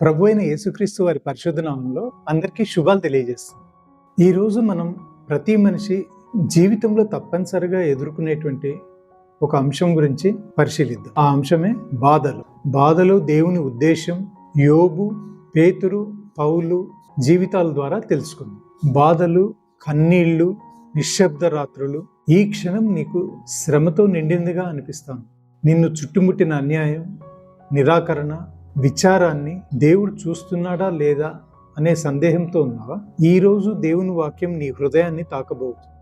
ప్రభు అయిన యేసుక్రీస్తు వారి పరిశుద్ధ అందరికీ శుభాలు తెలియజేస్తుంది ఈరోజు మనం ప్రతి మనిషి జీవితంలో తప్పనిసరిగా ఎదుర్కొనేటువంటి ఒక అంశం గురించి పరిశీలిద్దాం. ఆ అంశమే బాధలు. బాధలు దేవుని ఉద్దేశం యోబు పేతురు పౌలు జీవితాల ద్వారా తెలుసుకుందాం. బాధలు కన్నీళ్ళు నిశ్శబ్ద రాత్రులు ఈ క్షణం నీకు శ్రమతో నిండిందిగా అనిపిస్తాను. నిన్ను చుట్టుముట్టిన అన్యాయం నిరాకరణ విచారాన్ని దేవుడు చూస్తున్నాడా లేదా అనే సందేహంతో ఉన్నావా? ఈరోజు దేవుని వాక్యం నీ హృదయాన్ని తాకబోతుంది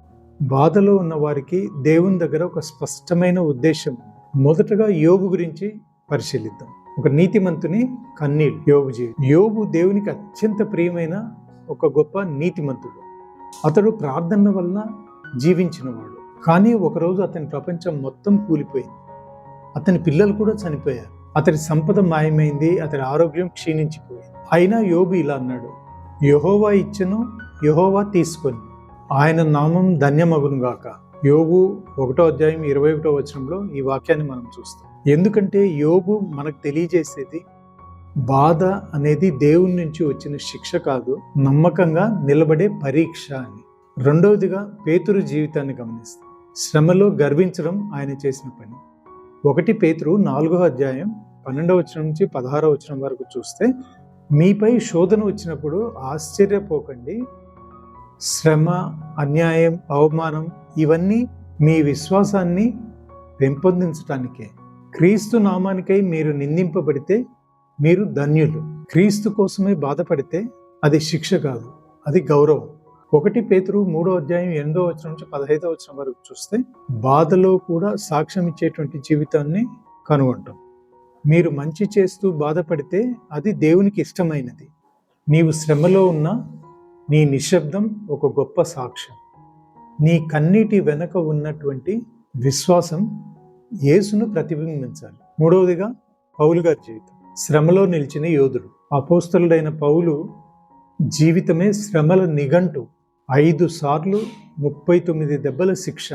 బాధలో ఉన్న వారికి దేవుని దగ్గర ఒక స్పష్టమైన ఉద్దేశం. మొదటగా యోగు గురించి పరిశీలిద్దాం. ఒక నీతిమంతుని కన్నీళ్ళు. యోబు జీవి దేవునికి అత్యంత ప్రియమైన ఒక గొప్ప నీతిమంతుడు. అతడు ప్రార్థన వలన జీవించినవాడు. కానీ ఒకరోజు అతని ప్రపంచం మొత్తం కూలిపోయింది. అతని పిల్లలు కూడా చనిపోయారు. అతడి సంపద మాయమైంది అతడి ఆరోగ్యం క్షీణించిపోయింది. అయినా యోబు ఇలా అన్నాడు యహోవా ఇచ్చను యహోవా తీసుకొని. ఆయన నామం ధన్యమగును గాక. యోగు ఒకటో అధ్యాయం ఇరవై ఒకటో వచనంలో ఈ వాక్యాన్ని మనం చూస్తాం. ఎందుకంటే యోగు మనకు తెలియజేసేది బాధ అనేది దేవుని నుంచి వచ్చిన శిక్ష కాదు నమ్మకంగా నిలబడే పరీక్ష అని. రెండవదిగా పేతురు జీవితాన్ని గమనిస్తాం. శ్రమలో గర్వించడం ఆయన చేసిన పని. ఒకటి పేతురు నాలుగో అధ్యాయం పన్నెండవ వచనం నుంచి పదహారవ వచనం వరకు చూస్తే మీపై శోధన వచ్చినప్పుడు ఆశ్చర్యపోకండి. శ్రమ అన్యాయం అవమానం ఇవన్నీ మీ విశ్వాసాన్ని పెంపొందించటానికే. క్రీస్తు నామానికై మీరు నిందింపబడితే మీరు ధన్యులు. క్రీస్తు కోసమే బాధపడితే అది శిక్ష కాదు అది గౌరవం. ఒకటి పేతురు మూడో అధ్యాయం ఎనిమిదో వచ్చిన నుంచి పదహైదో వచ్చిన వరకు చూస్తే బాధలో కూడా సాక్ష్యం ఇచ్చేటువంటి జీవితాన్ని కనుగొంటాం. మీరు మంచి చేస్తూ బాధపడితే అది దేవునికి ఇష్టమైనది. నీవు శ్రమలో ఉన్న నీ నిశ్శబ్దం ఒక గొప్ప సాక్ష్యం. నీ కన్నీటి వెనక ఉన్నటువంటి విశ్వాసం యేసును ప్రతిబింబించాలి. మూడవదిగా పౌలు గారి జీవితం. శ్రమలో నిలిచిన యోధుడు. అపోస్తలుడైన పౌలు జీవితమే శ్రమల నిఘంటు. ఐదు సార్లు ముప్పై తొమ్మిది దెబ్బల శిక్ష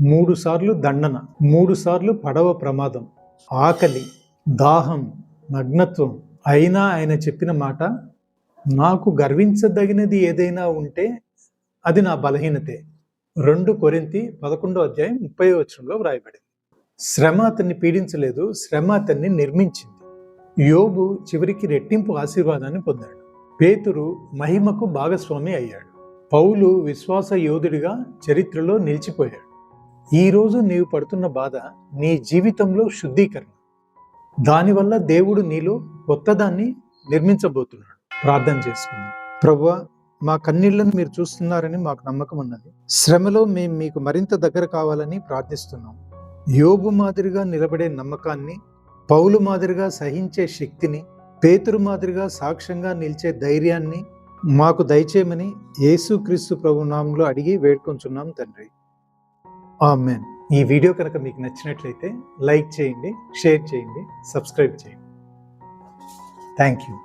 మూడు సార్లు దండన మూడు సార్లు పడవ ప్రమాదం. ఆకలి దాహం నగ్నత్వం అయినా ఆయన చెప్పిన మాట నాకు గర్వించదగినది ఏదైనా ఉంటే అది నా బలహీనతే. రెండు కొరింతి పదకొండో అధ్యాయం ముప్పై వచనంలో వ్రాయబడింది. శ్రమ అతన్ని పీడించలేదు శ్రమ అతన్ని నిర్మించింది. యోబు చివరికి రెట్టింపు ఆశీర్వాదాన్ని పొందాడు. పేతురు మహిమకు భాగస్వామి అయ్యాడు. పౌలు విశ్వాస యోధుడిగా చరిత్రలో నిలిచిపోయాడు. ఈరోజు నీవు పడుతున్న బాధ నీ జీవితంలో శుద్ధీకరణ. దానివల్ల దేవుడు నీలో కొత్తదాన్ని నిర్మించబోతున్నాడు. ప్రార్థన చేసుకుందాం. ప్రభు మా కన్నీళ్ళను మీరు చూస్తున్నారని మాకు నమ్మకం ఉన్నది. శ్రమలో మేము మీకు మరింత దగ్గర కావాలని ప్రార్థిస్తున్నాం. యోబు మాదిరిగా నిలబడే నమ్మకాన్ని పౌలు మాదిరిగా సహించే శక్తిని పేతురు మాదిరిగా సాక్ష్యంగా నిలిచే ధైర్యాన్ని మాకు దయచేయమని యేసుక్రీస్తు ప్రభు నామంలో అడిగి వేడుకొంచున్నాం తండ్రి. ఆమెన్. ఈ వీడియో కనుక మీకు నచ్చినట్లయితే లైక్ చేయండి షేర్ చేయండి సబ్స్క్రైబ్ చేయండి. Thank you.